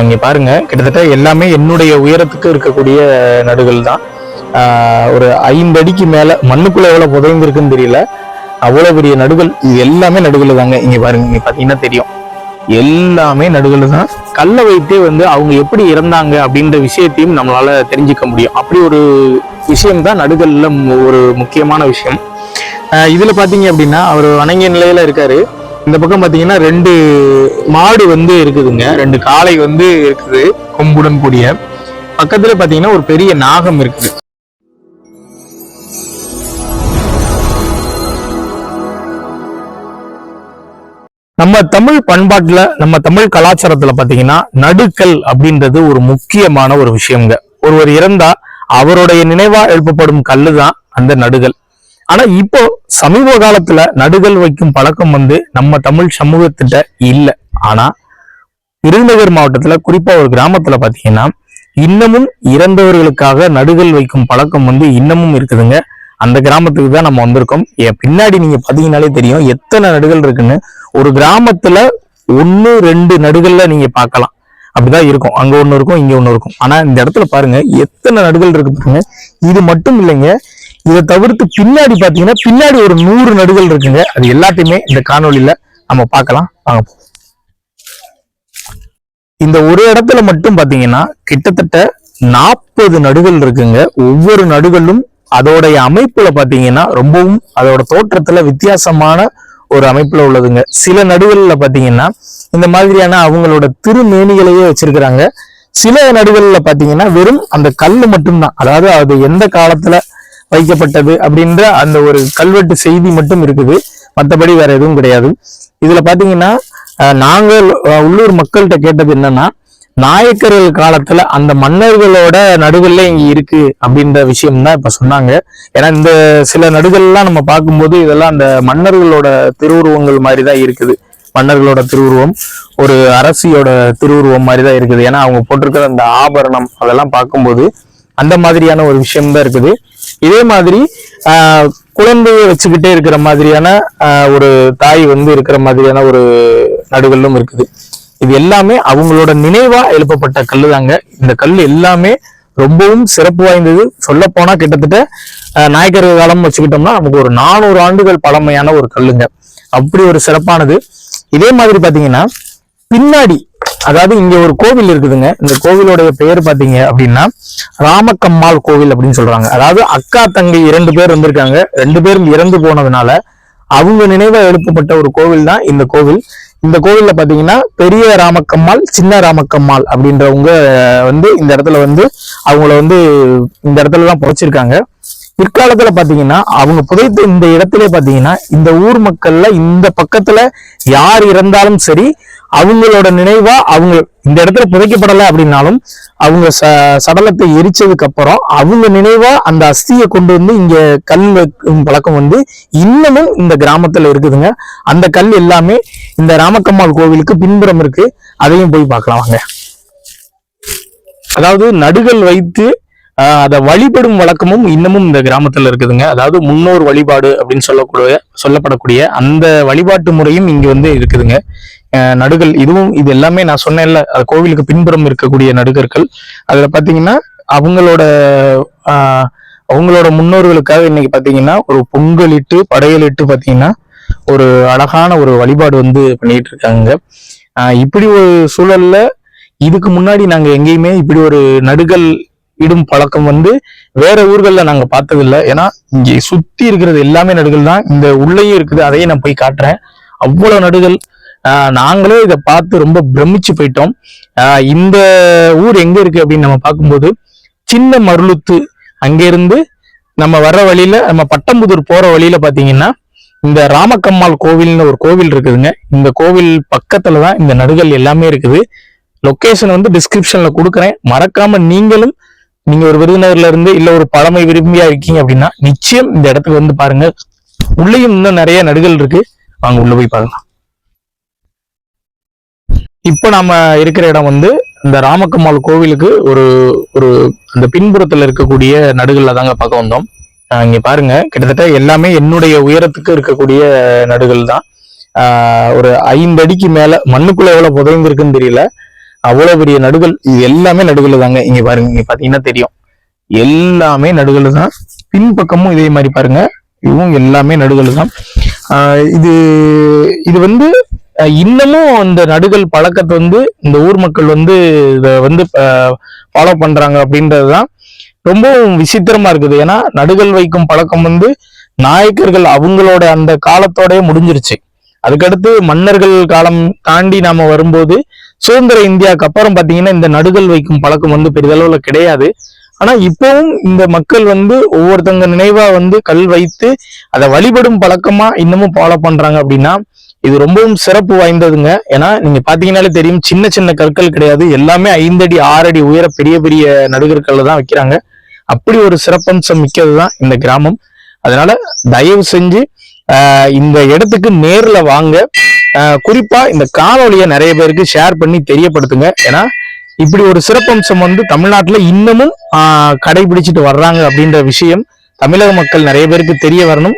இங்க பாருங்க கிட்டத்தட்ட எல்லாமே என்னுடைய உயரத்துக்கு இருக்கக்கூடிய நடுகள் தான். ஒரு ஐந்து அடிக்கு மேல மண்ணுக்குள்ள எவ்வளவு புதைந்திருக்குன்னு தெரியல. அவ்வளவு பெரிய நடுகள் இது எல்லாமே நடுகள் தாங்க. இங்க பாருங்க இங்க பாத்தீங்கன்னா தெரியும். எல்லாமே நடுகள் தான். கல்லை வைத்தே வந்து அவங்க எப்படி இறந்தாங்க அப்படின்ற விஷயத்தையும் நம்மளால தெரிஞ்சுக்க முடியும். அப்படி ஒரு விஷயம் தான் நடுகல்ல மு- ஒரு முக்கியமான விஷயம். இதில் இதுல பாத்தீங்க அப்படின்னா அவர் வணங்கிய நிலையில இருக்காரு. இந்த பக்கம் பாத்தீங்கன்னா ரெண்டு மாடு வந்து இருக்குதுங்க. ரெண்டு காளை வந்து இருக்குது கொம்புடன் கூடிய. பக்கத்துல பாத்தீங்கன்னா ஒரு பெரிய நாகம் இருக்குது. நம்ம தமிழ் பண்பாட்டுல நம்ம தமிழ் கலாச்சாரத்துல பாத்தீங்கன்னா நடுக்கல் அப்படின்றது ஒரு முக்கியமான ஒரு விஷயம்ங்க. ஒருவர் இறந்தா அவருடைய நினைவா எழுப்பப்படும் கல்லு தான் அந்த நடுகள் ஆனா இப்போ சமீப காலத்துல நடுகள் வைக்கும் பழக்கம் வந்து நம்ம தமிழ் சமூகத்திட்ட இல்ல. ஆனா விருதுநகர் மாவட்டத்துல குறிப்பா ஒரு கிராமத்துல பாத்தீங்கன்னா இன்னமும் இறந்தவர்களுக்காக நடுகள் வைக்கும் பழக்கம் வந்து இன்னமும் இருக்குதுங்க. அந்த கிராமத்துக்கு தான் நம்ம வந்திருக்கோம். பின்னாடி நீங்க பாத்தீங்கன்னாலே தெரியும் எத்தனை நடுகள் இருக்குன்னு. ஒரு கிராமத்துல ஒன்னு ரெண்டு நடுகள்ல நீங்க பார்க்கலாம் அப்படிதான் இருக்கும். அங்க ஒண்ணு இருக்கும் இங்க ஒண்ணு இருக்கும். ஆனா இந்த இடத்துல பாருங்க எத்தனை நடுகள் இருக்கு பாருங்க. இது மட்டும் இல்லைங்க இதை தவிர்த்து பின்னாடி பாத்தீங்கன்னா பின்னாடி ஒரு நூறு நடுகள் இருக்குங்க. அது எல்லாத்தையுமே இந்த காணொளியில நம்ம பார்க்கலாம். வாங்க இந்த ஒரு இடத்துல மட்டும் பாத்தீங்கன்னா கிட்டத்தட்ட நாற்பது நடுகள் இருக்குங்க. ஒவ்வொரு நடுகளும் அதோடைய அமைப்புல பாத்தீங்கன்னா ரொம்பவும் அதோட தோற்றத்துல வித்தியாசமான ஒரு அமைப்புல உள்ளதுங்க. சில நடுகள்ல பாத்தீங்கன்னா இந்த மாதிரியான அவங்களோட திருமேனிகளையே வச்சிருக்கிறாங்க. சில நடுகள்ல பாத்தீங்கன்னா வெறும் அந்த கல் மட்டும்தான். அதாவது அது எந்த காலத்துல வைக்கப்பட்டது அப்படின்ற அந்த ஒரு கல்வெட்டு செய்தி மட்டும் இருக்குது. மற்றபடி வேற எதுவும் கிடையாது. இதுல பாத்தீங்கன்னா நாங்கள் உள்ளூர் மக்கள்கிட்ட கேட்டது என்னன்னா நாயக்கர்கள் காலத்துல அந்த மன்னர்களோட நடுகள்ல இங்க இருக்கு அப்படின்ற விஷயம் தான் இப்ப சொன்னாங்க. ஏன்னா இந்த சில நடுகள்லாம் நம்ம பார்க்கும்போது இதெல்லாம் அந்த மன்னர்களோட திருவுருவங்கள் மாதிரி தான் இருக்குது. மன்னர்களோட திருவுருவம் ஒரு அரசியோட திருவுருவம் மாதிரி தான் இருக்குது. ஏன்னா அவங்க போட்டிருக்கிற அந்த ஆபரணம் அதெல்லாம் பார்க்கும்போது அந்த மாதிரியான ஒரு விஷயம் தான் இருக்குது. இதே மாதிரி குழந்தையை வச்சுக்கிட்டே இருக்கிற மாதிரியான ஒரு தாய் வந்து இருக்கிற மாதிரியான ஒரு நடுகளும் இருக்குது. இது எல்லாமே அவங்களோட நினைவா எழுப்பப்பட்ட கல்லு தாங்க. இந்த கல் எல்லாமே ரொம்பவும் சிறப்பு வாய்ந்தது. சொல்ல போனா கிட்டத்தட்ட நாயக்கர் காலம் வச்சுக்கிட்டோம்னா நமக்கு ஒரு நானூறு ஆண்டுகள் பழமையான ஒரு கல்லுங்க. அப்படி ஒரு சிறப்பானது. இதே மாதிரி பாத்தீங்கன்னா பின்னாடி அதாவது இங்க ஒரு கோவில் இருக்குதுங்க. இந்த கோவிலுடைய பெயர் பாத்தீங்க அப்படின்னா ராமக்கம்மாள் கோவில் அப்படின்னு சொல்றாங்க. அதாவது அக்கா தங்கை இரண்டு பேர் இருந்திருக்காங்க. ரெண்டு பேரும் இறந்து போனதுனால அவங்க நினைவா எழுப்பப்பட்ட ஒரு கோவில் தான் இந்த கோவில். இந்த கோவில்ல பாத்தீங்கன்னா பெரிய ராமக்கம்மாள் சின்ன ராமக்கம்மாள் அப்படின்றவங்க வந்து இந்த இடத்துல வந்து அவங்கள வந்து இந்த இடத்துல தான் புதைச்சிருக்காங்க. பிற்காலத்துல பாத்தீங்கன்னா அவங்க புதைத்த இந்த இடத்துல பாத்தீங்கன்னா இந்த ஊர் மக்கள்ல இந்த பக்கத்துல யார் இறந்தாலும் சரி அவங்களோட நினைவா அவங்க இந்த இடத்துல புதைக்கப்படலை அப்படின்னாலும் அவங்க ச சடலத்தை எரிச்சதுக்கு அப்புறம் அவங்க நினைவா அந்த அஸ்தியை கொண்டு வந்து இங்க கல் வைக்கும் பழக்கம் வந்து இன்னமும் இந்த கிராமத்துல இருக்குதுங்க. அந்த கல் எல்லாமே இந்த ராமக்கம்மாள் கோவிலுக்கு பின்புறம் இருக்கு. அதையும் போய் பார்க்கலாம் வாங்க. அதாவது நடுகள் வைத்து அதை வழிபடும் வழக்கமும் இன்னமும் இந்த கிராமத்துல இருக்குதுங்க. அதாவது முன்னோர் வழிபாடு அப்படின்னு சொல்லக்கூடிய சொல்லப்படக்கூடிய அந்த வழிபாட்டு முறையும் இங்க வந்து இருக்குதுங்க. நடுகள் இதுவும் இது எல்லாமே நான் சொன்னேன்ல கோவிலுக்கு பின்புறம் இருக்கக்கூடிய நடுகர்கள். அதுல பாத்தீங்கன்னா அவங்களோட அவங்களோட முன்னோர்களுக்காக இன்னைக்கு பாத்தீங்கன்னா ஒரு பொங்கலிட்டு படையலிட்டு பாத்தீங்கன்னா ஒரு அழகான ஒரு வழிபாடு வந்து பண்ணிட்டு இருக்காங்க. இப்படி ஒரு சூழல்ல இதுக்கு முன்னாடி நாங்க எங்கேயுமே இப்படி ஒரு நடுகள் இடும் பழக்கம் வந்து வேற ஊர்கள்ல நாங்க பார்த்ததில்ல. ஏன்னா இங்கே சுத்தி இருக்கிறது எல்லாமே நடுகள் தான். இந்த உள்ளேயும் இருக்குது. அதையும் நான் போய் காட்டுறேன். அவ்வளவு நடுகள். ஆஹ் நாங்களே இதை பார்த்து ரொம்ப பிரமிச்சு போயிட்டோம். ஆஹ் இந்த ஊர் எங்க இருக்கு அப்படின்னு நம்ம பார்க்கும்போது சின்ன மருளுத்து அங்கிருந்து நம்ம வர்ற வழியில நம்ம பட்டம்புதூர் போற வழியில பாத்தீங்கன்னா இந்த ராமக்கம்மாள் கோவில்னு ஒரு கோவில் இருக்குதுங்க. இந்த கோவில் பக்கத்துல தான் இந்த நடுகள் எல்லாமே இருக்குது. லொகேஷன் வந்து டிஸ்கிரிப்ஷன்ல கொடுக்குறேன். மறக்காம நீங்களும் நீங்க ஒரு விருதுநகர்ல இருந்து இல்ல ஒரு பழமை விரும்பியா இருக்கீங்க அப்படின்னா நிச்சயம் இந்த இடத்துக்கு வந்து பாருங்க. உள்ளேயும் இன்னும் நிறைய நடுகள் இருக்கு. வாங்க உள்ள போய் பாருங்க இப்போ நாம இருக்கிற இடம் வந்து இந்த ராமக்கம்மாள் கோவிலுக்கு ஒரு ஒரு அந்த பின்புறத்துல இருக்கக்கூடிய நடுகள்ல தாங்க பார்க்க வந்தோம். இங்க பாருங்க. கிட்டத்தட்ட எல்லாமே என்னுடைய உயரத்துக்கு இருக்கக்கூடிய நடுகள் தான் ஆஹ் ஒரு ஐந்து அடிக்கு மேல மண்ணுக்குள்ள எவ்வளவு புதைந்திருக்குன்னு தெரியல. அவ்வளவு பெரிய நடுகள் இது எல்லாமே நடுகள் தாங்க. இங்க பாருங்க இங்க பாத்தீங்கன்னா தெரியும். எல்லாமே நடுகள் தான். பின்பக்கமும் இதே மாதிரி பாருங்க. இதுவும் எல்லாமே நடுகள் தான். ஆஹ் இது இது வந்து இன்னமும் அந்த நடுகள் பழக்கத்தை வந்து இந்த ஊர் மக்கள் வந்து இதை வந்து ஃபாலோ பண்றாங்க அப்படின்றது தான் ரொம்பவும் விசித்திரமா இருக்குது. ஏன்னா நடுகள் வைக்கும் பழக்கம் வந்து நாயக்கர்கள் அவங்களோட அந்த காலத்தோடயே முடிஞ்சிருச்சு. அதுக்கடுத்து மன்னர்கள் காலம் தாண்டி நாம வரும்போது சுதந்திர இந்தியாவுக்கு அப்புறம் பார்த்தீங்கன்னா இந்த நடுகள் வைக்கும் பழக்கம் வந்து பெரிதளவுல கிடையாது. ஆனா இப்போவும் இந்த மக்கள் வந்து ஒவ்வொருத்தங்க நினைவா வந்து கல் வைத்து அதை வழிபடும் பழக்கமா இன்னமும் ஃபாலோ பண்றாங்க அப்படின்னா இது ரொம்பவும் சிறப்பு வாய்ந்ததுங்க. ஏன்னா நீங்க பாத்தீங்கன்னாலே தெரியும் சின்ன சின்ன கற்கள் கிடையாது. எல்லாமே ஐந்தடி ஆறடி உயர பெரிய பெரிய நடுகற்கல்ல தான் வைக்கிறாங்க. அப்படி ஒரு சிறப்பம்சம் மிக்கது தான் இந்த கிராமம். அதனால தயவு செஞ்சு ஆஹ் இந்த இடத்துக்கு நேர்ல வாங்க. குறிப்பா இந்த காணொலியை நிறைய பேருக்கு ஷேர் பண்ணி தெரியப்படுத்துங்க. ஏன்னா இப்படி ஒரு சிறப்பம்சம் வந்து தமிழ்நாட்டுல இன்னமும் ஆஹ் கடைபிடிச்சிட்டு வர்றாங்க அப்படின்ற விஷயம் தமிழக மக்கள் நிறைய பேருக்கு தெரிய வரணும்.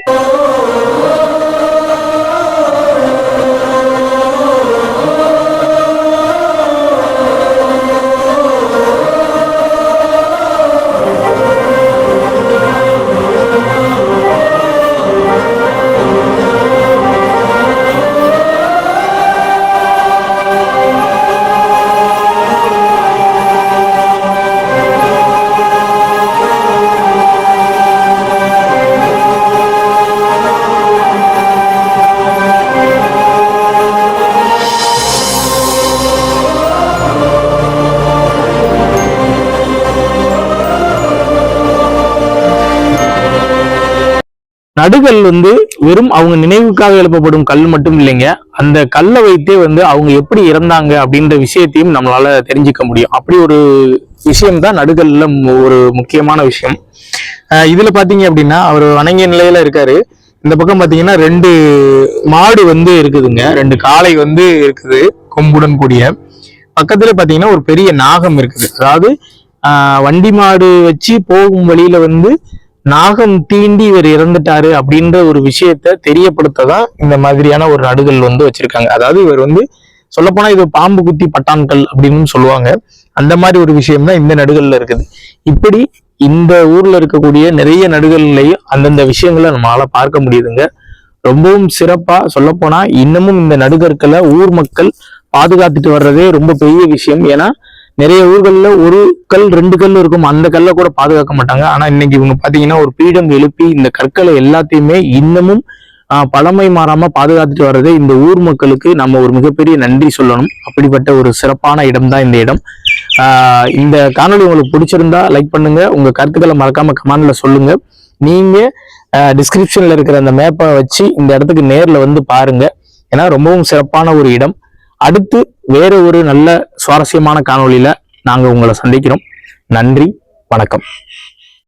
நடுகல் வந்து வெறும் அவங்க நினைவுக்காக எழுப்பப்படும் கல் மட்டும் இல்லைங்க. அந்த கல்லை வைத்தே வந்து அவங்க எப்படி இறந்தாங்க அப்படின்ற விஷயத்தையும் நம்மளால தெரிஞ்சுக்க முடியும். அப்படி ஒரு விஷயம் தான் நடுகல்ல மு- ஒரு முக்கியமான விஷயம். இதுல பாத்தீங்க அப்படின்னா அவர் வணங்கிய நிலையில இருக்காரு. இந்த பக்கம் பாத்தீங்கன்னா ரெண்டு மாடு வந்து இருக்குதுங்க. ரெண்டு காளை வந்து இருக்குது கொம்புடன் கூடிய. பக்கத்துல பாத்தீங்கன்னா ஒரு பெரிய நாகம் இருக்குது. அதாவது ஆஹ் வண்டி மாடு வச்சு போகும் வழியில வந்து நாகம் தீண்டி இவர் இறந்துட்டாரு அப்படின்ற ஒரு விஷயத்த தெரியப்படுத்ததான் இந்த மாதிரியான ஒரு நடுகள் வந்து வச்சிருக்காங்க. அதாவது இவர் வந்து சொல்லப்போனா இது பாம்பு குத்தி பட்டான்கள் அப்படின்னு சொல்லுவாங்க. அந்த மாதிரி ஒரு விஷயம் தான் இந்த நடுகள்ல இருக்குது. இப்படி இந்த ஊர்ல இருக்கக்கூடிய நிறைய நடுகள்லையும் அந்தந்த விஷயங்களை நம்மளால பார்க்க முடியுதுங்க. ரொம்பவும் சிறப்பா சொல்லப்போனா இன்னமும் இந்த நடுகற்களை ஊர் மக்கள் பாதுகாத்துட்டு வர்றதே ரொம்ப பெரிய விஷயம். ஏன்னா நிறைய ஊர்களில் ஒரு கல் ரெண்டு கல் இருக்கும். அந்த கல்லை கூட பாதுகாக்க மாட்டாங்க. ஆனால் இன்னைக்கு இவங்க பார்த்தீங்கன்னா ஒரு பீடம் எழுப்பி இந்த கற்களை எல்லாத்தையுமே இன்னமும் பழமை மாறாம பாதுகாத்துட்டு வர்றதே இந்த ஊர் மக்களுக்கு நம்ம ஒரு மிகப்பெரிய நன்றி சொல்லணும். அப்படிப்பட்ட ஒரு சிறப்பான இடம் தான் இந்த இடம். இந்த காணொளி உங்களுக்கு பிடிச்சிருந்தா லைக் பண்ணுங்க. உங்க கருத்துக்களை மறக்காம கமெண்ட்ல சொல்லுங்க. நீங்க டிஸ்கிரிப்ஷன்ல இருக்கிற அந்த மேப்பை வச்சு இந்த இடத்துக்கு நேர்ல வந்து பாருங்க. ஏன்னா ரொம்பவும் சிறப்பான ஒரு இடம். அடுத்து வேற ஒரு நல்ல சுவாரஸ்யமான காணொளியில நாங்கள் உங்களை சந்திக்கிறோம். நன்றி வணக்கம்.